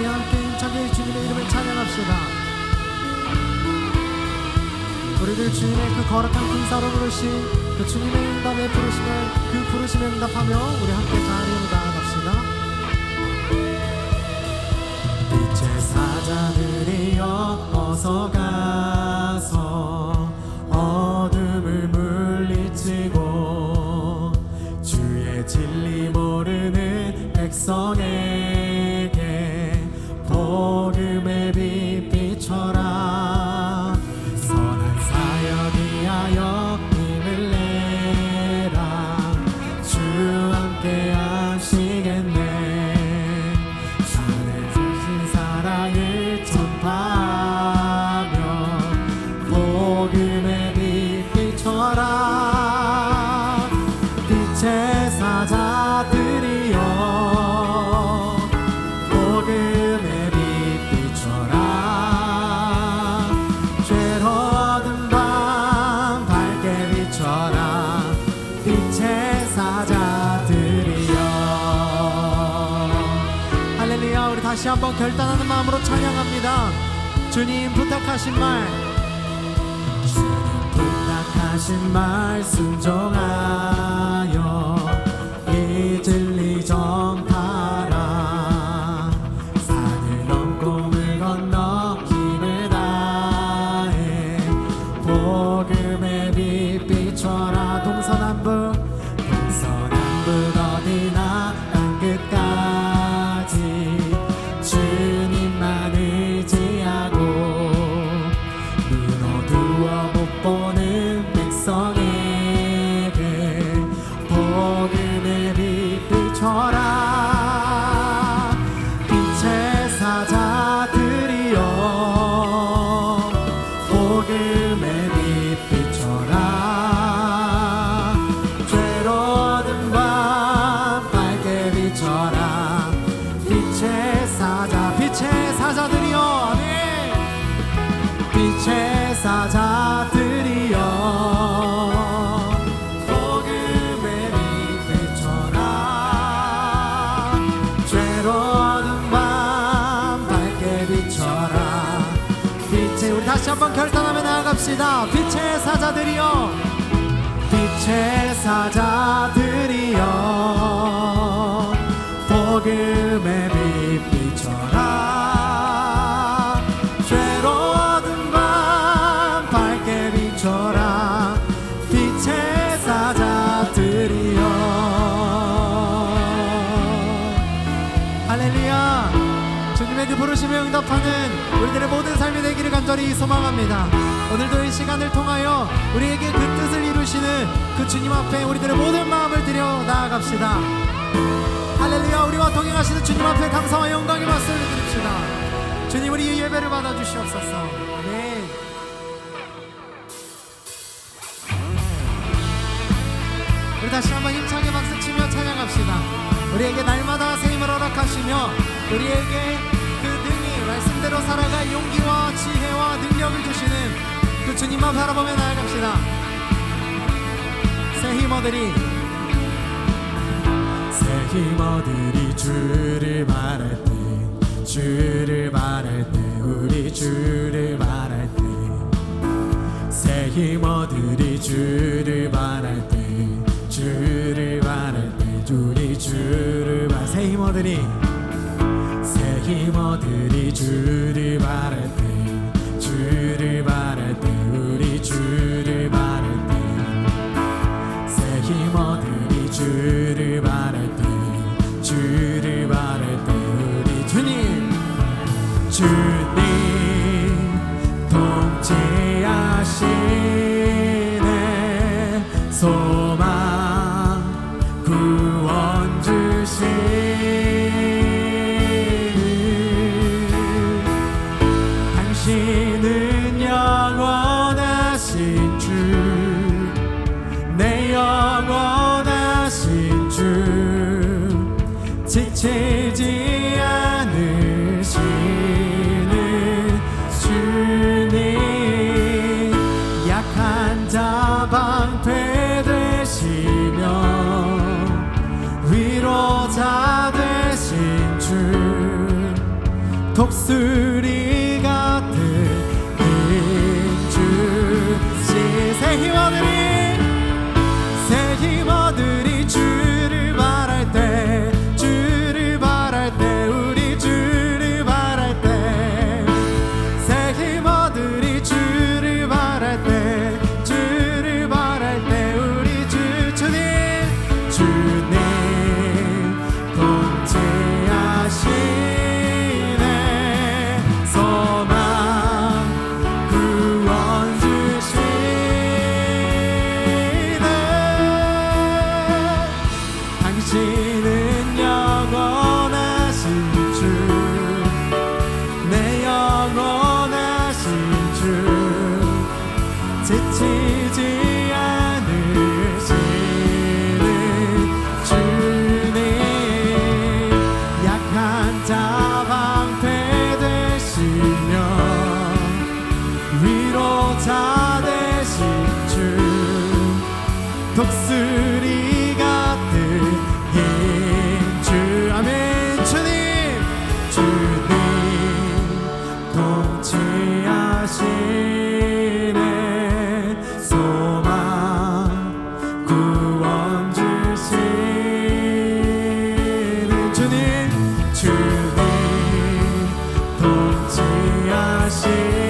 우리 함께 힘차게 주님의 이름을 찬양합시다. 우리들 주님의 그 거룩한 군사로 부르신 그 주님의 응답에 부르시면 그 부르심에 응답하며 우리 함께 자리로 나아갑시다. 빛의 사자들이여 어서 가 다시 한번 결단하는 마음으로 찬양합니다. 주님 부탁하신 말. 주님 부탁하신 말 순종하여 이 진리 전파라. 산을 넘고 물 건너 힘을 다해 복음의 빛 비춰라. 동서남북 동서남북 어디나 빛의 우리 다시 한번 결단하며 나아갑시다. 빛의 사자들이여. 빛의 사자들이여. 복음의 빛 주님의 그 부르심에 응답하는 우리들의 모든 삶이 되기를 간절히 소망합니다. 오늘도 이 시간을 통하여 우리에게 그 뜻을 이루시는 그 주님 앞에 우리들의 모든 마음을 들여 나아갑시다. 할렐루야 우리와 동행하시는 주님 앞에 감사와 영광의 말씀을 드립시다. 주님 우리 이 예배를 받아주시옵소서. 다시 한번 힘차게 박수치며 찬양합시다. 우리에게 날마다 새 힘을 허락하시며 우리에게 말씀대로 살아갈 용기와 지혜와 능력을 주시는 그 주님만 바라보며 나아갑시다. 새 힘어들이. 새 힘어들이 주를 바랄 때 주를 바랄 때 우리 주를 바랄 때새 힘어들이 주를 바랄 때 주를 바랄 때 우리 주를 바새 힘어들이. 새 힘어들이 주를 바랄 때 주를 바랄 때 üstü 독수리 같은 힘주 아멘. 주님. 주님 통치하시네. 소망 구원 주시는 주님 주님 통치하시네.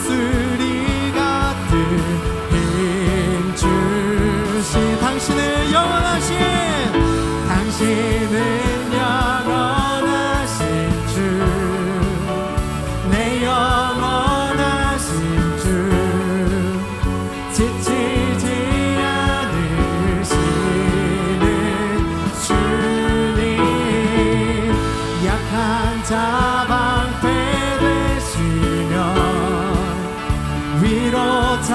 영원하신 당신은 영원하신 주 내 영원하신 주. 지치지 않으시는 주님 약한 자 방패 되시며 위로 타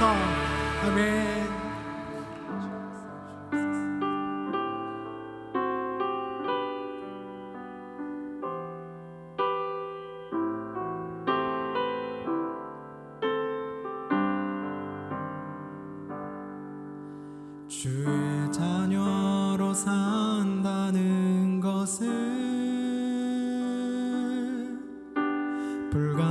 주옵소서. 아멘. 자녀로 산다는 것은 불가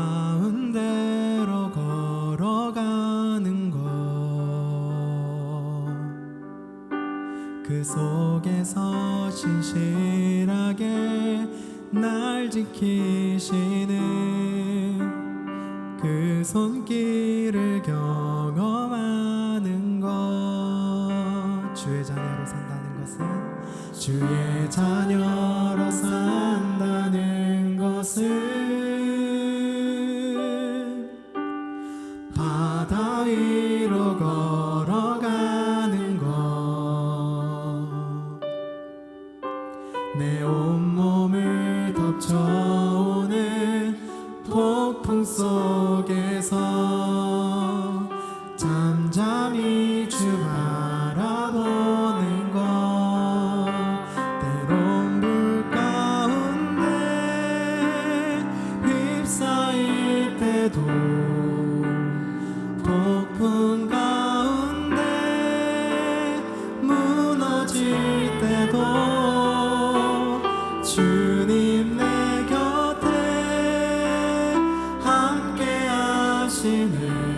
앞에서 신실하게 날 지키시는 그 손길을 경험하는 것. 주의 자녀로 산다는 것은 주의 자녀로 산 sinner.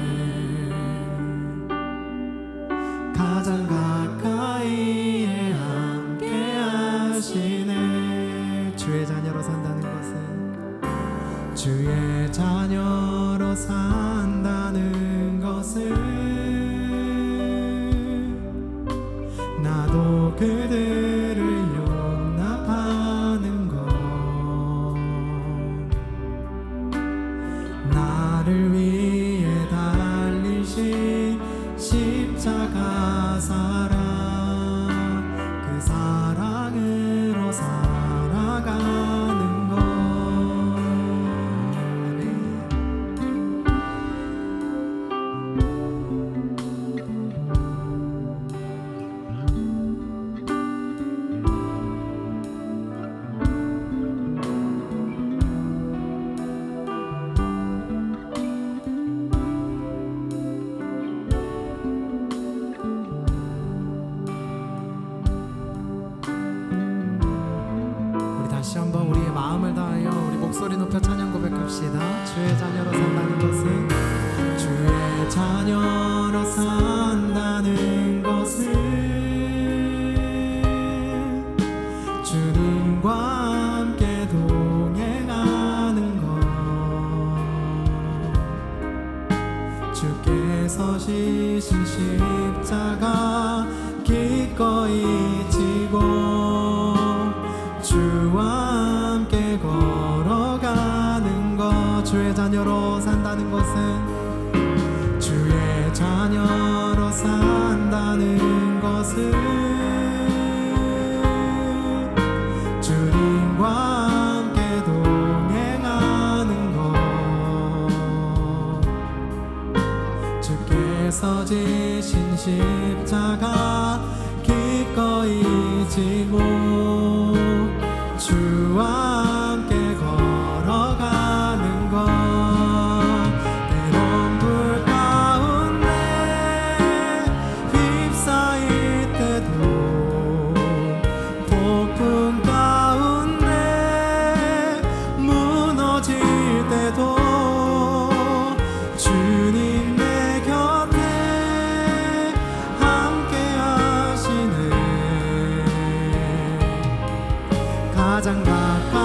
소리 높여 찬양 고백합시다. 주의 자녀로 산다는 것은 주의 자녀로 산 것을 주님과 함께 동행하는 것. 주께서 지신 신 มาไกล